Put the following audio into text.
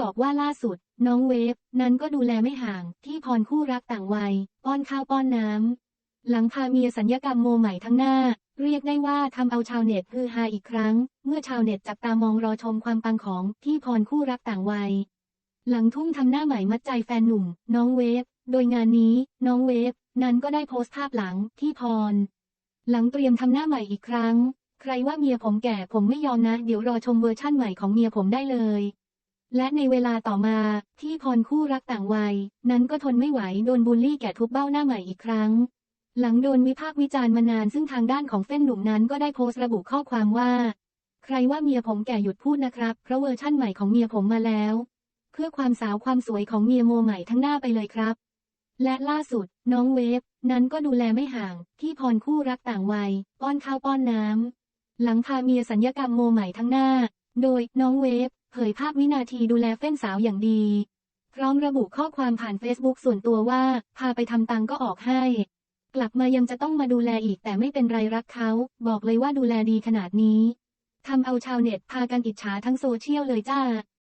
บอกว่าล่าสุด น้องเวฟ นั้นก็ดูแลไม่ห่าง ที่พรคู่รักต่างวัย ป้อนข้าวป้อนน้ำ หลังพาเมียสัญญกรรมโมใหม่ทั้งหน้า เรียกได้ว่าทำเอาชาวเน็ตฮือฮาอีกครั้ง เมื่อชาวเน็ตจับตามองรอชมความปังของที่พรคู่รักต่างวัย หลังทุ่มทำหน้าใหม่มัดใจแฟนหนุ่ม น้องเวฟ โดยงานนี้ น้องเวฟ นั้นก็ได้โพสต์ภาพหลังที่พร หลังเตรียมทำหน้าใหม่อีกครั้ง ใครว่าเมียผมแก่ผมไม่ยอมนะ เดี๋ยวรอชมเวอร์ชั่นใหม่ของเมียผมได้เลย และในเวลาต่อมาที่พรคู่รักต่างวัย นั้นก็ทนไม่ไหวโดนบูลลี่แก่ทุบเบ้าหน้าใหม่อีกครั้ง หลังโดนวิพากษ์วิจารณ์มานานซึ่งทางด้านของเฟ้นหนุ่มนั้นก็ได้โพสต์ระบุข้อความว่า ใครว่าเมียผมแก่หยุดพูดนะครับ เพราะเวอร์ชั่นใหม่ของเมียผมมาแล้ว เพื่อความสาวความสวยของเมียโมใหม่ทั้งหน้าไปเลยครับ และล่าสุด น้องเวฟนั้นก็ดูแลไม่ห่าง ที่พรคู่รักต่างวัย ป้อนข้าวป้อนน้ำหลังพาเมียสัญญกรรมโมใหม่ทั้งหน้า โดยน้องเวฟเผยภาพวินาทีดูแลเฟ้นสาวอย่างดี พร้อมระบุข้อความผ่านเฟซบุ๊กส่วนตัวว่า พาไปทำตังก็ออกให้ กลับมายังจะต้องมาดูแลอีกแต่ไม่เป็นไรรักเขา บอกเลยว่าดูแลดีขนาดนี้ทำเอาชาวเน็ตพากันอิจฉาทั้งโซเชียลเลยจ้า